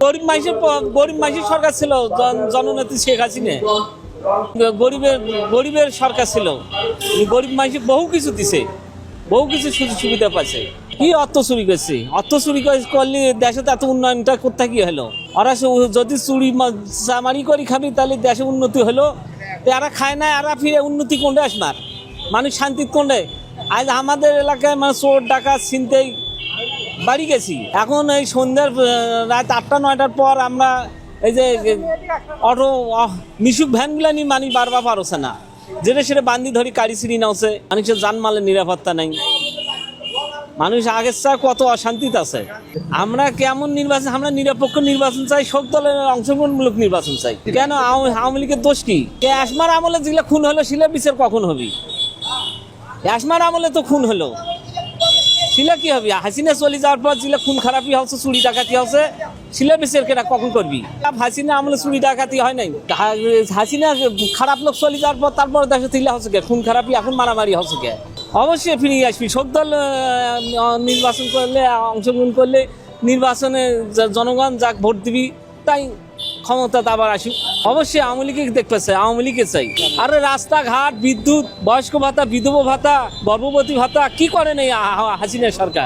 গরিব মানুষের গরিব মানুষের সরকার ছিল, জন- জননেত্রী শেখ হাসিনা। গরিবের গরিবের সরকার ছিল। গরিব মানুষের বহু কিছু দিছে, বহু কিছু সুযোগ সুবিধা পাচ্ছে। কি অর্থ চুরি করছে? অর্থ চুরি করে- করলে দেশে এত উন্নয়নটা করতে কি হলো? ওরা যদি চুরি চামারি করি খাবি, তাহলে দেশে উন্নতি হলো। এরা খায় না, এরা ফিরে উন্নতি কোনটা আসমার মানুষ শান্তি কোনটা আজ আমাদের এলাকায় মানে চোর, ডাকাত, ছিনতেই বাড়ি গেছি। এখন এই সন্ধ্যার রাত আটটা, নয়টার পর আমরা এই যে অটো মিশুক ভ্যানগুলা নিয়ে মানুষ বারবার পারছে না। যেটা সেটা বান্দি ধরি কারি সিঁড়ি নাওছে মানুষের জানমালের নিরাপত্তা নেই। মানুষ আগের চা কত অশান্তিতে আছে। আমরা কেমন নির্বাচন, আমরা নিরপেক্ষ নির্বাচন চাই সব দলের অংশগ্রহণমূলক নির্বাচন চাই। কেন আওয়ামী লীগের দোষ কি? আসমার আমলে যেগুলো খুন হলো শিলা বিচার কখন হবে? আসমার আমলে তো খুন হলো। শিলা কি হবে? হাসিনা চলে যাওয়ার পর যেগুলো খুন খারাপি হচ্ছে চুরি ডাকাতি হচ্ছে শিলা বিচার কেটা কখন করবি? হাসিনা আমলে চুরি ডাকাতি হয় নাই। হাসিনা খারাপ লোক চলে যাওয়ার পর তারপর দেখো তিলা হচ্ছে কে? খুন খারাপি, এখন মারামারি হচ্ছে কে? অবশ্যই ফিরে আসবি। সব দল নির্বাচন করলে, অংশগ্রহণ করলে নির্বাচনে জনগণ যাক ভোট দিবি, তাই ক্ষমতা আবার আসি। অবশ্যই আওয়ামী লীগকে চাই, আওয়ামী লীগকে চাই। আরে রাস্তাঘাট, বিদ্যুৎ, বয়স্ক ভাতা, বিধবা ভাতা, গর্ভবতী ভাতা, কি করেন এই হাসিনা সরকার?